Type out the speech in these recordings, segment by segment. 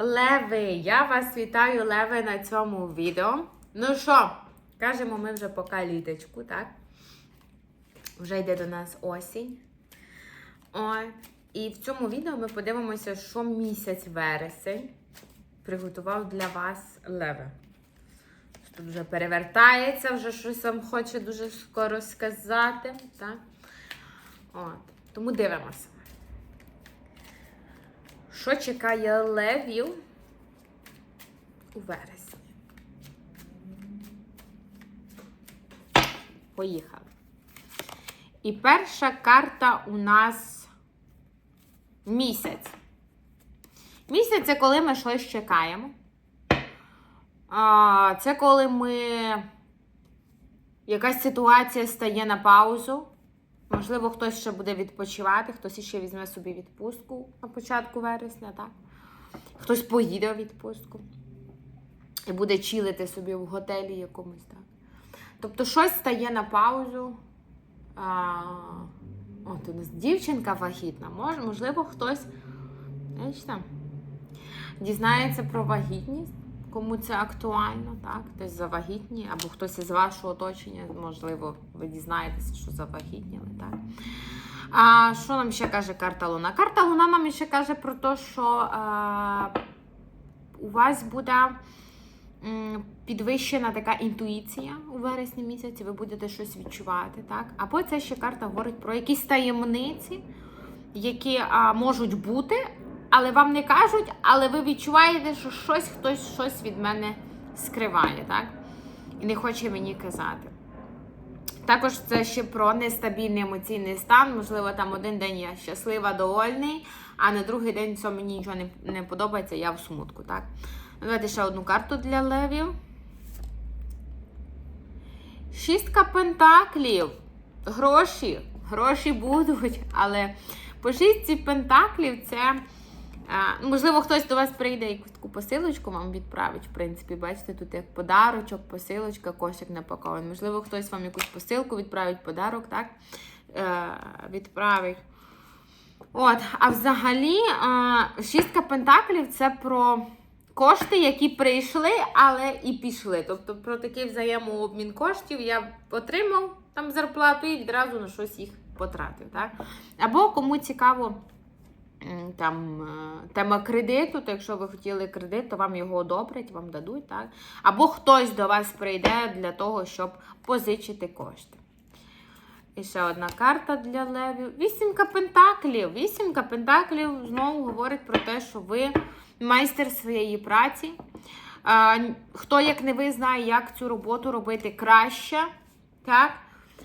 Леви, я вас вітаю, Леви, на цьому відео. Ну що, кажемо ми вже поки літочку, так? Вже йде до нас осінь. Ой. І в цьому відео ми подивимося, що місяць вересень приготував для вас Леви. Тут вже перевертається, вже щось вам хоче дуже скоро сказати. Так? От. Тому дивимося. Що чекає левів у вересні? Поїхали. І перша карта у нас місяць. Місяць це коли ми щось чекаємо. Це коли ми. Якась ситуація стає на паузу. Можливо, хтось ще буде відпочивати, хтось ще візьме собі відпустку на початку вересня, так? Хтось поїде у відпустку і буде чилити собі в готелі якомусь, так. Тобто щось стає на паузу. А, От у нас дівчинка вагітна. Може, можливо, хтось знаєш, там, дізнається про вагітність, кому це актуально, так? Хтось завагітні, або хтось із вашого оточення, можливо, ви дізнаєтеся, що завагітніли, так? А що нам ще каже карта Луна? Карта Луна нам ще каже про те, що а, у вас буде підвищена така інтуїція у вересні місяці, ви будете щось відчувати, так? Або це ще карта говорить про якісь таємниці, які а, можуть бути, але вам не кажуть, але ви відчуваєте, що щось хтось щось від мене скриває, так? І не хоче мені казати. Також це ще про нестабільний емоційний стан. Можливо, там один день я щаслива, довольний, а на другий день все мені нічого не, не подобається, я в смутку. так? Давайте ще одну карту для левів. Шістка пентаклів. Гроші. Гроші будуть, але по шістці пентаклів це. Можливо, хтось до вас прийде якусь таку посилочку вам відправить. В принципі, бачите, тут як подарочок, посилочка, кошик напакований. Можливо, хтось вам якусь посилку відправить, подарок, так? Е, відправить. От, а взагалі, а, шістка пентаклів це про кошти, які прийшли, але і пішли. Тобто про такий взаємообмін коштів я отримав там зарплату і відразу на щось їх потратив. Так? Або кому цікаво там е, тема кредиту, то якщо ви хотіли кредит, то вам його одобрять, вам дадуть. Так? Або хтось до вас прийде для того, щоб позичити кошти. І ще одна карта для левів. Вісімка пентаклів. Вісімка пентаклів знову говорить про те, що ви майстер своєї праці. Хто, як не ви, знає, як цю роботу робити краще. Так?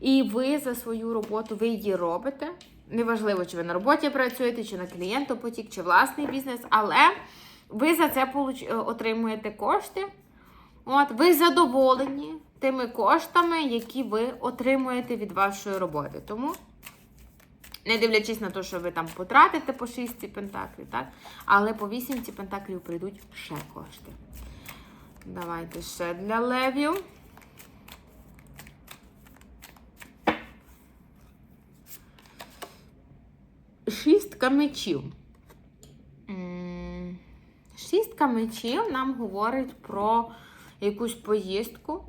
І ви за свою роботу ви її робите. Неважливо, чи ви на роботі працюєте, чи на клієнтопотік, чи власний бізнес, але ви за це е, отримуєте кошти. От, ви задоволені тими коштами, які ви отримуєте від вашої роботи. Тому, не дивлячись на те, що ви там потратите по шістці пентаклів, так? але по вісімці пентаклів прийдуть ще кошти. Давайте ще для левів. Шістка мечів. Шістка мечів нам говорить про якусь поїздку.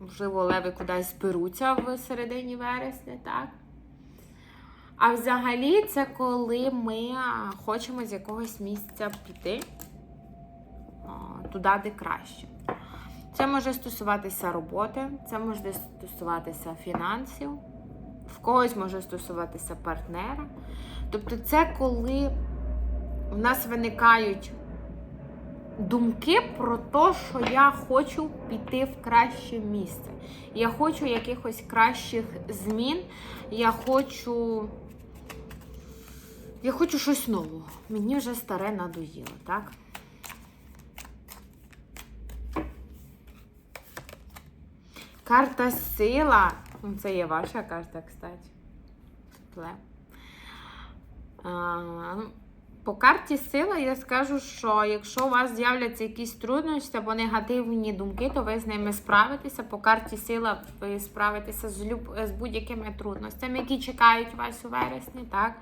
Можливо, леви кудись зберуться в середині вересня, так? А взагалі, це коли ми хочемо з якогось місця піти туди, де краще. Це може стосуватися роботи, це може стосуватися фінансів, в когось може стосуватися партнера. Тобто, це коли в нас виникають думки про те, що я хочу піти в краще місце. Я хочу якихось кращих змін. Я хочу. Я хочу щось нового. Мені вже старе надоїло, так? Карта сила. Ну, Це є ваша карта, кстати. А, ну, по карті сила я скажу, що якщо у вас з'являться якісь труднощі або негативні думки, то ви з ними справитеся. По карті сила ви справитеся з, люб... з будь-якими трудностями, які чекають вас у вересні. так?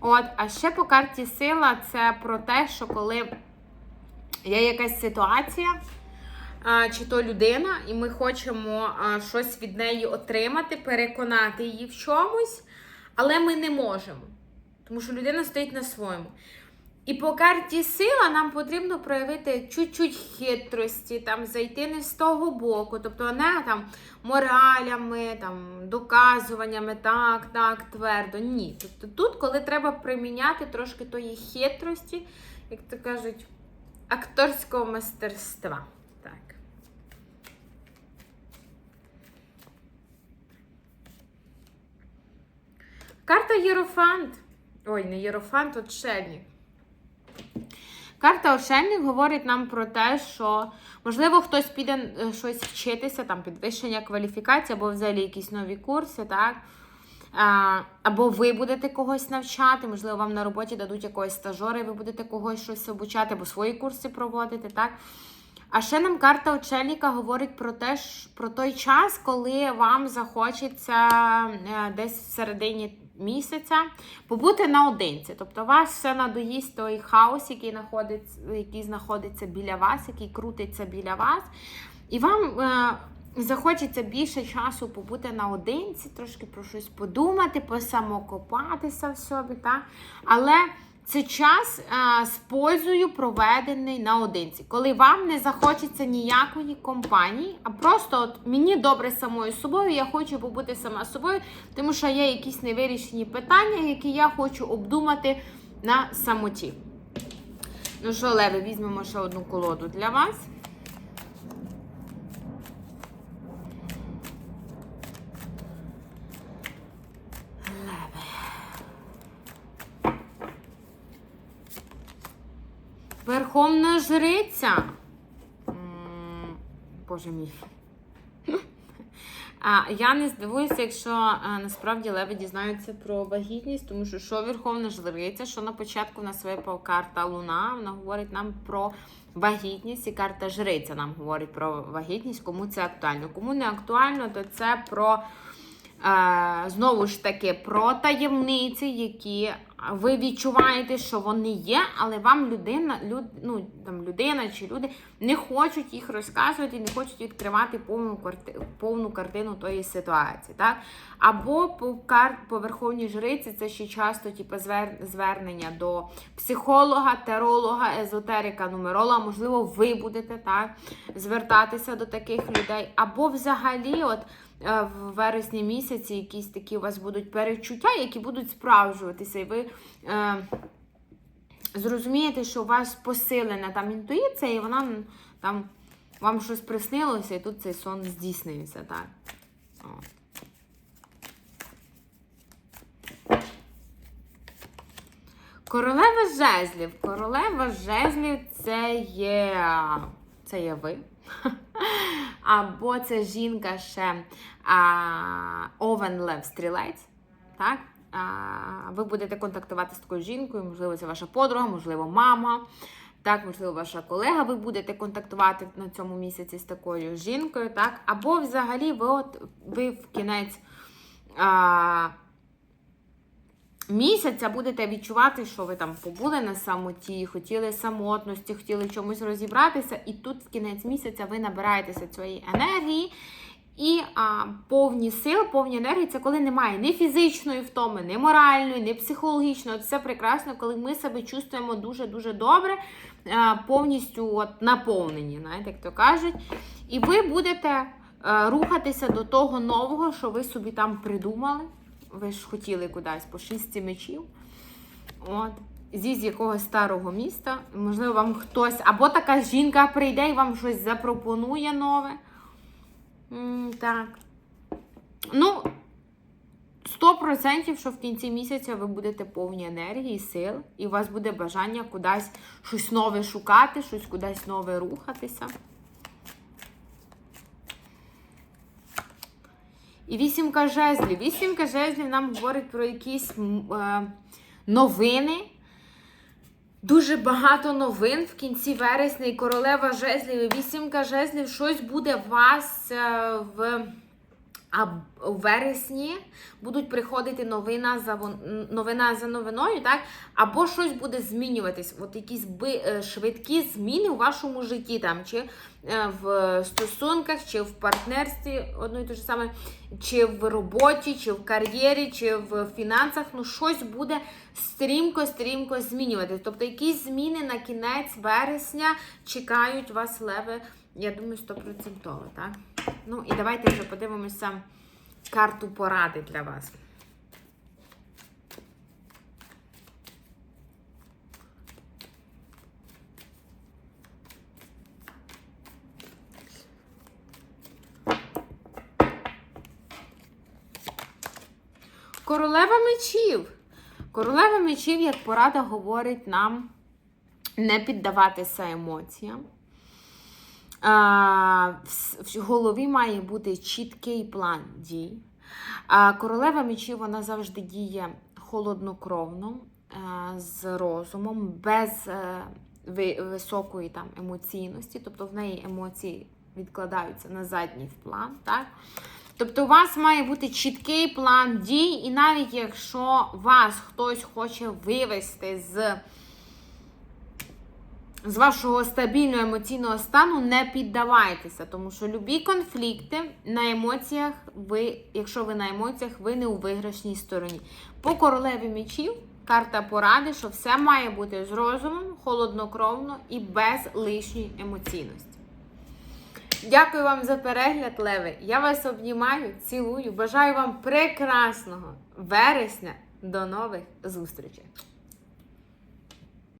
От, А ще по карті сила це про те, що коли є якась ситуація, чи то людина, і ми хочемо щось від неї отримати, переконати її в чомусь, але ми не можемо. Тому що людина стоїть на своєму. І по карті сила нам потрібно проявити чуть-чуть хитрості, там зайти не з того боку, тобто не там моралями, там доказуваннями, так, так, твердо. Ні. Тобто тут, коли треба приміняти трошки тої хитрості, як то кажуть, акторського мастерства. Так. Карта Єрофант. Ой, не Єрофант, отшельник. Карта Ошельник говорить нам про те, що можливо хтось піде е, щось вчитися, там підвищення кваліфікації, або взагалі якісь нові курси, так? Або ви будете когось навчати, можливо, вам на роботі дадуть якогось стажера, і ви будете когось щось обучати, або свої курси проводити, так? А ще нам карта очельника говорить про те, про той час, коли вам захочеться е, десь в середині місяця побути наодинці. Тобто вас все надоїсть той хаос, який знаходиться, який знаходиться біля вас, який крутиться біля вас. І вам е, захочеться більше часу побути наодинці, трошки про щось подумати, посамокопатися в собі. Так? Але це час а, з пользою проведений наодинці, коли вам не захочеться ніякої компанії, а просто от мені добре самою собою, я хочу побути сама собою, тому що є якісь невирішені питання, які я хочу обдумати на самоті. Ну що, Леви, візьмемо ще одну колоду для вас. Верховна жриця. Боже мій. А, я не здивуюся, якщо а, насправді леви дізнаються про вагітність, тому що що Верховна жриця, що на початку нас випав карта Луна, вона говорить нам про вагітність, і карта жриця нам говорить про вагітність, кому це актуально. Кому не актуально, то це про е, знову ж таки про таємниці, які ви відчуваєте, що вони є, але вам людина, люд, ну, там, людина чи люди не хочуть їх розказувати, не хочуть відкривати повну, карти, повну картину тої ситуації. Так? Або по, по верховній жриці це ще часто типу, звер, звернення до психолога, теролога, езотерика, нумеролога. Можливо, ви будете так, звертатися до таких людей. Або взагалі, от в вересні місяці якісь такі у вас будуть перечуття, які будуть справджуватися, і ви е, зрозумієте, що у вас посилена там інтуїція, і вона там вам щось приснилося, і тут цей сон здійснився. Так. Королева жезлів. Королева жезлів це є. Це є ви. Або це жінка ще Овен Лев Стрілець. Так? А, ви будете контактувати з такою жінкою, можливо, це ваша подруга, можливо, мама. Так, можливо, ваша колега, ви будете контактувати на цьому місяці з такою жінкою, так? Або взагалі ви от ви в кінець а, місяця будете відчувати, що ви там побули на самоті, хотіли самотності, хотіли чомусь розібратися, і тут в кінець місяця ви набираєтеся цієї енергії. І а, повні сил, повні енергії це коли немає ні фізичної втоми, ні моральної, ні психологічної. Це прекрасно, коли ми себе чувствуємо дуже-дуже добре, а, повністю от, наповнені, знаєте, як то кажуть. І ви будете а, рухатися до того нового, що ви собі там придумали. Ви ж хотіли кудись по шістці мечів. От. Зі з якогось старого міста. Можливо, вам хтось, або така жінка прийде і вам щось запропонує нове. М, так. Ну, 100% що в кінці місяця ви будете повні енергії, сил, і у вас буде бажання кудись щось нове шукати, щось кудись нове рухатися. І вісімка жезлів. Вісімка жезлів нам говорить про якісь е, новини. Дуже багато новин в кінці вересня і королева жезлів, і вісімка жезлів, щось буде вас е, в А у вересні будуть приходити новина за новина за новиною, так? Або щось буде змінюватись. От якісь би, е, швидкі зміни у вашому житті, там, чи е, в стосунках, чи в партнерстві одно і те ж саме, чи в роботі, чи в кар'єрі, чи в фінансах. Ну, щось буде стрімко-стрімко змінюватись. Тобто якісь зміни на кінець вересня чекають вас леви, я думаю, 100%, так? Ну і давайте вже подивимося карту поради для вас. Королева мечів. Королева мечів, як порада, говорить нам не піддаватися емоціям. В, голові має бути чіткий план дій. Королева мечів вона завжди діє холоднокровно, а, з розумом, без е, ви- високої там емоційності, тобто в неї емоції відкладаються на задній план. Так? Тобто, у вас має бути чіткий план дій, і навіть якщо вас хтось хоче вивести з з вашого стабільного емоційного стану не піддавайтеся, тому що любі конфлікти на емоціях, ви, якщо ви на емоціях, ви не у виграшній стороні. По королеві мечів карта поради, що все має бути з розумом, холоднокровно і без лишньої емоційності. Дякую вам за перегляд, Леви. Я вас обнімаю, цілую. Бажаю вам прекрасного вересня. До нових зустрічей!